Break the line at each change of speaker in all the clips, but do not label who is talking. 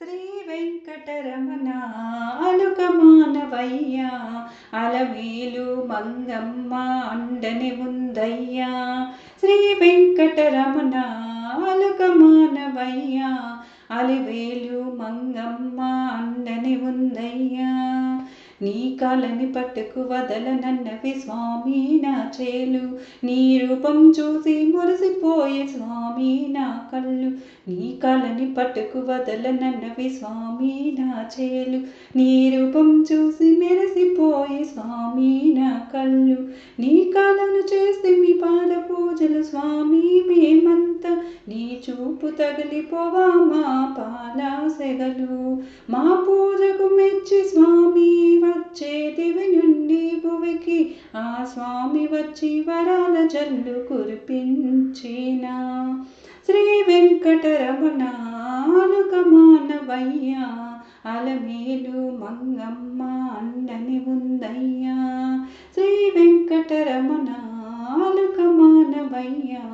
శ్రీ వెంకటరమణ అలుక అలమేలు మంగమ్మ అండని ఉందయ్యా శ్రీ వెంకటరమణ అలుకమానవయ్యా అలివేలు మంగమ్మ అండని ఉందయ్యా నీ కాలని పట్టుకు వదలనన్నవి స్వామి నా చేలు. నీ రూపం చూసి మురిసిపోయే స్వామి నా కళ్ళు. నీ కాలని పట్టుకు వదలనన్నవి స్వామి నా చేలు. నీ రూపం చూసి మెరిసిపోయే స్వామి నా కళ్ళు. నీ కాలను చేసి మీ పాద పూజలు స్వామి మేమంతా. నీ చూపు తగిలిపోవా మా పాల సెగలు మా పూజకు మెచ్చి స్వామి భువికి ఆ స్వామి వచ్చి వరాల జల్లు కురిపించిన. శ్రీ వెంకటరమణ మానవయ్యా అలమేలు మంగమ్మ అన్నని ఉందయ్యా. శ్రీ వెంకటరమణ మానవయ్యా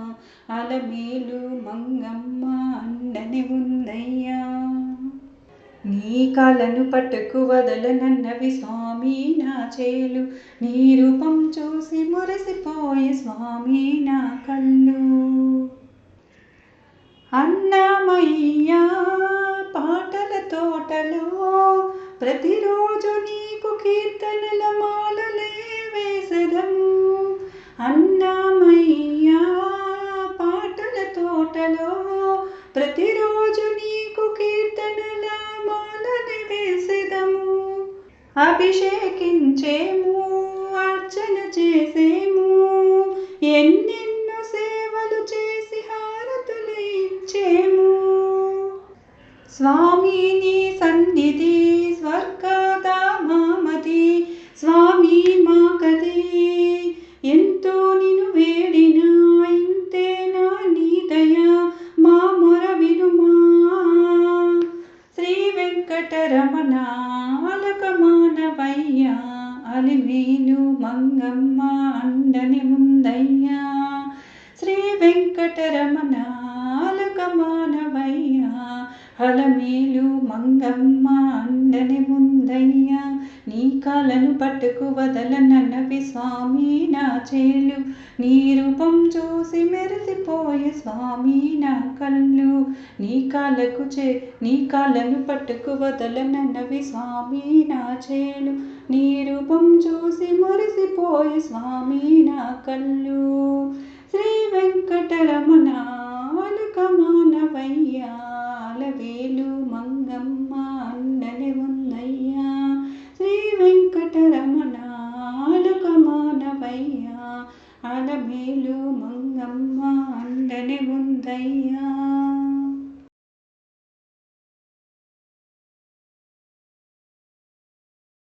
అలమేలు మంగమ్మ అన్నని ఉందయ్యా. నీ కాలను పట్టుకు వదలనన్నవి స్వామి నా చేలు నీ రూపం చూసి మురిసిపోయే స్వామి నా కళ్ళు. అన్నమయ్యా పాటల తోటలో ప్రతిరోజు నీకు కీర్తనల మాలలే వేసదము అన్నమయ్యా పాటల తోటలో ప్రతిరోజు అభిషేకించేము అర్చన చేసేము. ఎన్నెన్నో సేవలు చేసి హారతులు ఇచ్చేము. స్వామిని సన్నిధి స్వర్గదామది స్వామి మా కది ఎంతో నిన్ను వేడినా ఇంతేనా నీ దయ. మా మొర వినుమా. శ్రీ వెంకటరమణ మానవయ్యా అలిమేలు మంగమ్మ అండని ఉందయ్యా శ్రీ వెంకటరమణ అలక మానవయ్యా అలమేలు మంగమ్మ అండని ఉందయ్యా నీ కాలను పట్టుకు వదలన స్వామి నా చేలు నీ రూపం చూసి మెరిసిపోయే స్వామి నా కళ్ళు. నీ కాళ్ళకు చే నీ కాళ్ళను పట్టుకు వదలనన్నవి స్వామి నా చేలు నీ రూపం చూసి మురిసిపోయే స్వామి నా కళ్ళు. అలమేలు మంగమ్మ అండని ఉందయ్యా